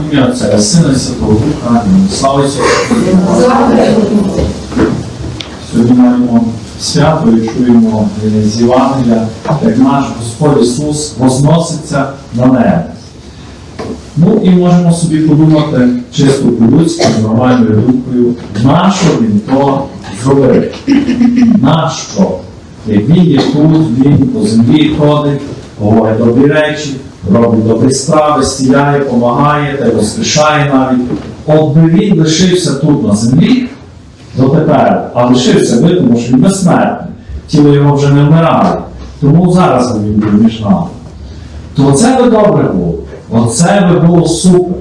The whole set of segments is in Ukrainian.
Ім'я Отця, Сина і Святого Духа. Слава Ісусу! Сьогодні маємо свято і чуємо е, з Євангелія, як наш Господь Ісус возноситься на небо. Ну і можемо собі подумати чисто по-людськи, нормальною думкою, нащо він то зробив? Нащо? Як він є тут, він по землі ходить, говорить добрі речі, робить добрі справи, стіляє, допомагає та й воскрешає навіть. От би він лишився тут на землі дотепер, а лишився ви, тому що він безсмертний. Тіло його вже не вмирає. Тому зараз він був між нами. То це би добре було. Оце би було супер.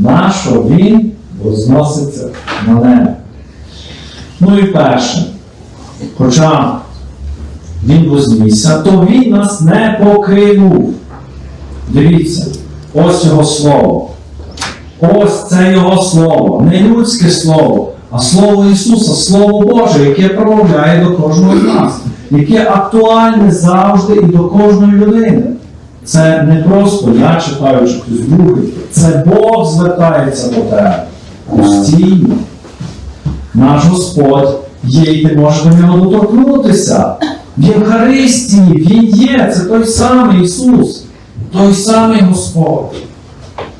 Нащо він возноситься на небо? Ну і перше, хоча він вознісся, то він нас не покинув. Дивіться, ось його слово. Ось це його слово, не людське слово, а слово Ісуса, Слово Боже, яке промовляє до кожного з нас, яке актуальне завжди і до кожної людини. Це не просто я читаю чи хтось другий, це Бог звертається до тебе постійно. Наш Господь є, і ти можеш до нього доторкнутися. В Євхаристії Він є, це той самий Ісус, той самий Господь.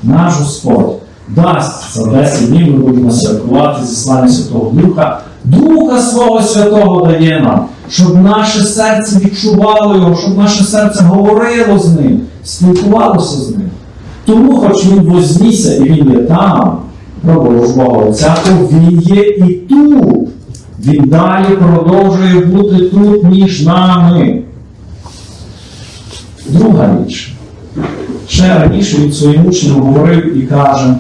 Наш Господь дасть за 10 днів, ми будемо святкувати зіслання Святого Духа. Духа Свого Святого дає нам, щоб наше серце відчувало його, щоб наше серце говорило з ним, спілкувалося з ним. Тому, хоч він вознісся і він є там, пробув Бога Отця, то він є і тут. Він далі продовжує бути тут між нами. Друга річ. Ще раніше він своїм учням говорив і каже,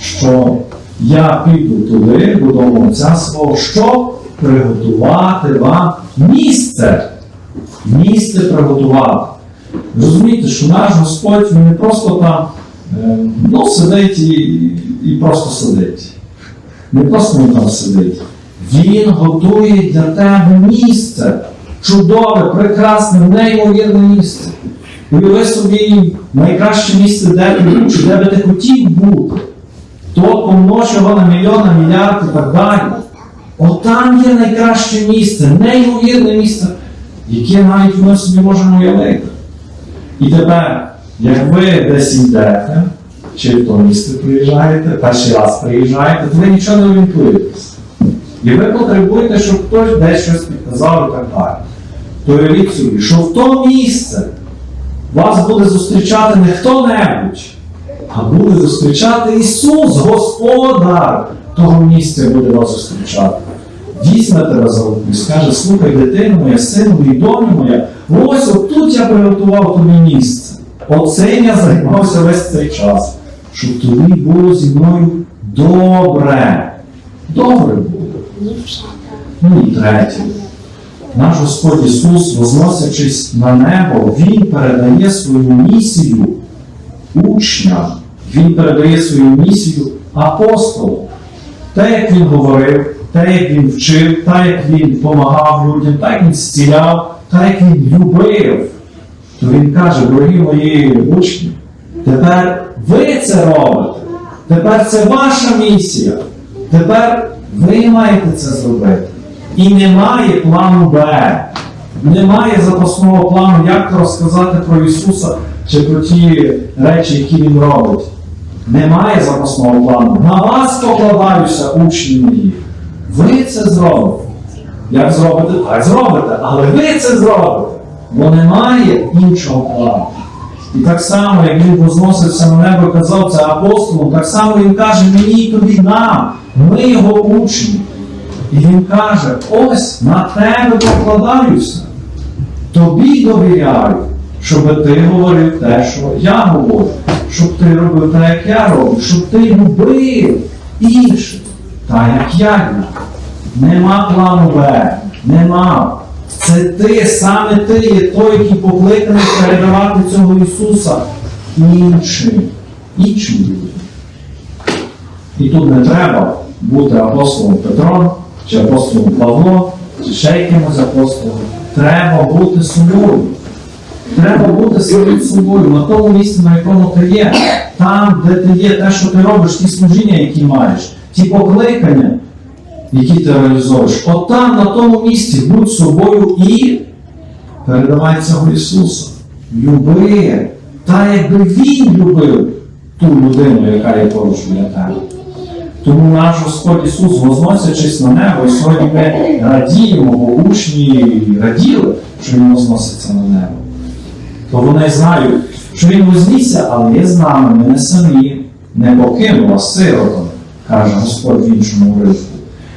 що я піду туди, додому Отця свого, щоб приготувати вам місце. Місце приготувати. Розумієте, що наш Господь він не просто там е, ну, сидить і, і просто сидить. Не просто він там сидить. Він готує для тебе місце. Чудове, прекрасне, неймовірне місце. Уяви собі найкраще місце, де ти чи де би ти хотів бути. То помнож його на мільйон, на мільярд і так далі. От там є найкраще місце, неймовірне місце, яке навіть ми собі можемо уявити. І тепер, як ви десь йдете, чи в то місце приїжджаєте, перший раз приїжджаєте, то ви нічого не орієнтуєтесь. І ви потребуєте, щоб хтось десь щось підказав і так далі. То уявіть собі, що в то місце вас буде зустрічати не хто-небудь, а буде зустрічати Ісус, Господар того місця буде вас зустрічати. Візьме тебе за руку і скаже, слухай, дитина моя, сину мій, доня моя, ось отут я приготував тобі місце. Оцим я займався весь цей час, щоб тобі було зі мною добре. Добре було. Ну і третє. Наш Господь Ісус, возносячись на небо, Він передає свою місію учням, Він передає свою місію апостолу. Те, як він говорив, те, як він вчив, те, як він допомагав людям, те, як він зціляв, те, як він любив, то він каже, дорогі мої учні, тепер ви це робите. Тепер це ваша місія. Тепер ви маєте це зробити. І немає плану Б. Немає запасного плану, як розказати про Ісуса чи про ті речі, які Він робить. Немає запасного плану. На вас покладаюся, учні мої. Ви це зробите. Як зробите, так зробите, але ви це зробите. Бо немає іншого плану. І так само, як він возносився на небо і казав це апостолом, так само він каже мені і тобі нам, ми його учні. І він каже: ось на тебе покладаюся, тобі довіряю, щоб ти говорив те, що я говорю, щоб ти робив те, як я роблю, щоб ти любив інших, так як я. Нема плану Б, нема. Це ти, саме ти є той, який покликаний передавати цього Ісуса іншим, іншим людям. І тут не треба бути апостолом Петром, чи апостолом Павлом, чи ще якимось апостолом. Треба бути собою. Треба бути самим собою на тому місці, на якому ти є. там, де ти є, те, що ти робиш, ті служіння, які маєш, ті покликання, які ти реалізуєш, от там, на тому місці, будь собою і передавай цього Ісуса. Люби, та якби Він любив ту людину, яка є поруч біля тебе. Тому наш Господь Ісус, возносячись на небо, і сьогодні ми радіємо, бо учні раділи, що Він возноситься на небо. То вони знають, що Він вознісся, але є з нами, ми не самі, не покинув вас сиротами, каже Господь в іншому уривку.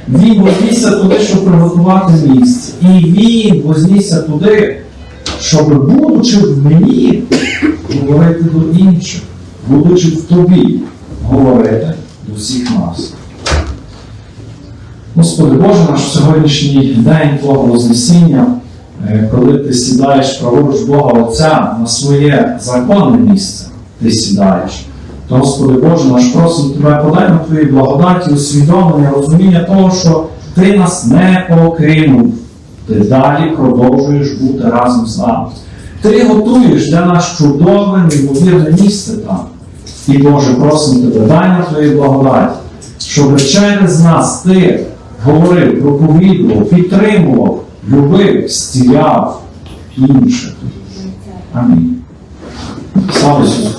Він вознісся туди, щоб приготувати місце. І Він вознісся туди, щоб, будучи в мені, говорити до інших, будучи в тобі, говорити до всіх нас. Господи Боже наш сьогоднішній день Твого Вознесіння, е, коли ти сідаєш праворуч Бога Отця на своє законне місце, ти сідаєш. То, Господи Боже, наш просимо Тебе, подай нам Твої благодаті, усвідомлення, розуміння того, що Ти нас не покинув. Ти далі продовжуєш бути разом з нами. Ти готуєш для нас чудове, неймовірне місце там. І Боже, просимо Тебе, дай нам Твої благодать, щоб через нас Ти говорив, проповідував, підтримував, любив, стіляв інших. Амінь. Слава Ісусу!